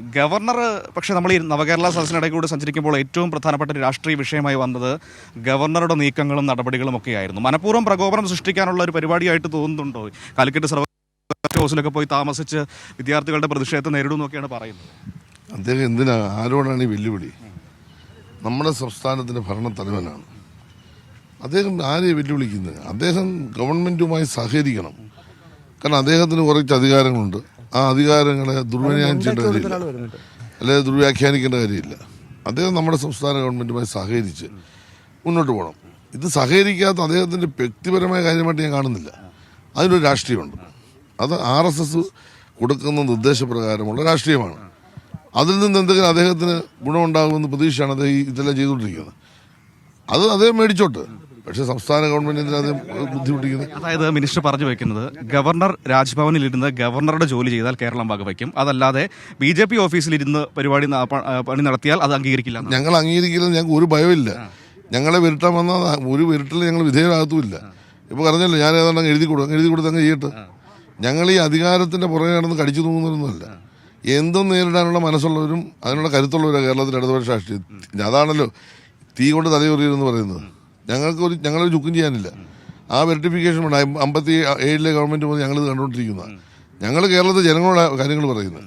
Governor പക്ഷെ നമ്മൾ ഈ നവകേരള സദസ്സിനിടയിൽ കൂടെ സഞ്ചരിക്കുമ്പോൾ ഏറ്റവും പ്രധാനപ്പെട്ട ഒരു രാഷ്ട്രീയ വിഷയമായി വന്നത് ഗവർണറുടെ നീക്കങ്ങളും നടപടികളും ഒക്കെ ആയിരുന്നു മനഃപൂർവം പ്രകോപനം സൃഷ്ടിക്കാനുള്ള ഒരു പരിപാടിയായിട്ട് തോന്നുന്നുണ്ടോ? കാലിക്കറ്റ് സർവകലാശാല ഹൗസിലൊക്കെ പോയി താമസിച്ച് വിദ്യാർത്ഥികളുടെ പ്രതിഷേധത്തെ നേരിടുമെന്നൊക്കെയാണ് പറയുന്നത്. അദ്ദേഹം എന്തിനാ? ആരോടാണ് ഈ വെല്ലുവിളി? നമ്മുടെ സംസ്ഥാനത്തിന്റെ ഭരണ തലവനാണ്. അദ്ദേഹം ആരെയും വെല്ലുവിളിക്കുന്നത്? അദ്ദേഹം ഗവൺമെന്റുമായി സഹകരിക്കണം. കാരണം അദ്ദേഹത്തിന് കുറച്ച് അധികാരങ്ങളുണ്ട്. ആ അധികാരങ്ങളെ ദുർവിനിയോഗം ചെയ്യേണ്ട കാര്യമില്ല. അല്ലെങ്കിൽ ദുർവ്യാഖ്യാനിക്കേണ്ട കാര്യമില്ല. അദ്ദേഹം നമ്മുടെ സംസ്ഥാന ഗവൺമെന്റുമായി സഹകരിച്ച് മുന്നോട്ട് പോകണം. ഇത് സഹകരിക്കാത്ത അദ്ദേഹത്തിന്റെ വ്യക്തിപരമായ കാര്യമായിട്ട് ഞാൻ കാണുന്നില്ല. അതിനൊരു രാഷ്ട്രീയമുണ്ട്. അത് ആർ എസ് എസ് കൊടുക്കുന്ന നിർദ്ദേശപ്രകാരമുള്ള രാഷ്ട്രീയമാണ്. അതിൽ നിന്ന് എന്തെങ്കിലും അദ്ദേഹത്തിന് ഗുണമുണ്ടാകുമെന്ന് പ്രതീക്ഷയാണ് അദ്ദേഹം ഇതെല്ലാം ചെയ്തുകൊണ്ടിരിക്കുന്നത്. അത് അദ്ദേഹം മേടിച്ചോട്ട്. പക്ഷെ സംസ്ഥാന ഗവൺമെന്റിന് അദ്ദേഹം ബുദ്ധിമുട്ടിക്കുന്നത് അതായത് മിനിസ്റ്റർ പറഞ്ഞു വെക്കുന്നത് ഗവർണർ രാജ്ഭവനിൽ ഇരുന്ന് ഗവർണറുടെ ജോലി ചെയ്താൽ കേരളം വകവയ്ക്കും. അതല്ലാതെ ബി ജെ പി ഓഫീസിൽ ഇരുന്ന് പരിപാടി ന- പ- പണി നടത്തിയാൽ അത് അംഗീകരിക്കില്ല എന്നാണ്. ഞങ്ങൾ അംഗീകരിക്കില്ല ഞങ്ങൾക്ക് ഒരു ഭയമില്ല ഞങ്ങളെ വിരട്ടാൻ വന്നാൽ ഒരു വിരട്ടിൽ ഞങ്ങൾ വിധേയരാകത്തുമില്ല. ഇപ്പൊ പറഞ്ഞല്ലോ ഞാൻ ഏതാണ്ട് എഴുതി കൊടുക്കും എഴുതി കൊടുത്ത് അങ്ങ് ചെയ്യട്ടെ. ഞങ്ങൾ ഈ അധികാരത്തിന്റെ പുറകെ നടന്ന് കടിച്ചു തോന്നുന്നൊന്നുമല്ല എന്തും നേരിടാനുള്ള മനസ്സുള്ളവരും അതിനുള്ള കരുത്തുള്ളവരും കേരളത്തിൽ ഇടതുപക്ഷ രാഷ്ട്രീയം അതാണല്ലോ തീ കൊണ്ട് തലയൊറിയെന്ന് പറയുന്നത്. ഞങ്ങൾക്ക് ഒരു ഞങ്ങളൊരു ചുക്കും ചെയ്യാനില്ല. ആ വെരിഫിക്കേഷൻ ഉണ്ട് അമ്പത്തി ഏഴിലെ ഗവൺമെന്റ് മുതൽ ഞങ്ങളിത് കണ്ടുകൊണ്ടിരിക്കുന്നതാണ് ഞങ്ങൾ കേരളത്തിലെ ജനങ്ങളോടാണ് കാര്യങ്ങൾ പറയുന്നത്.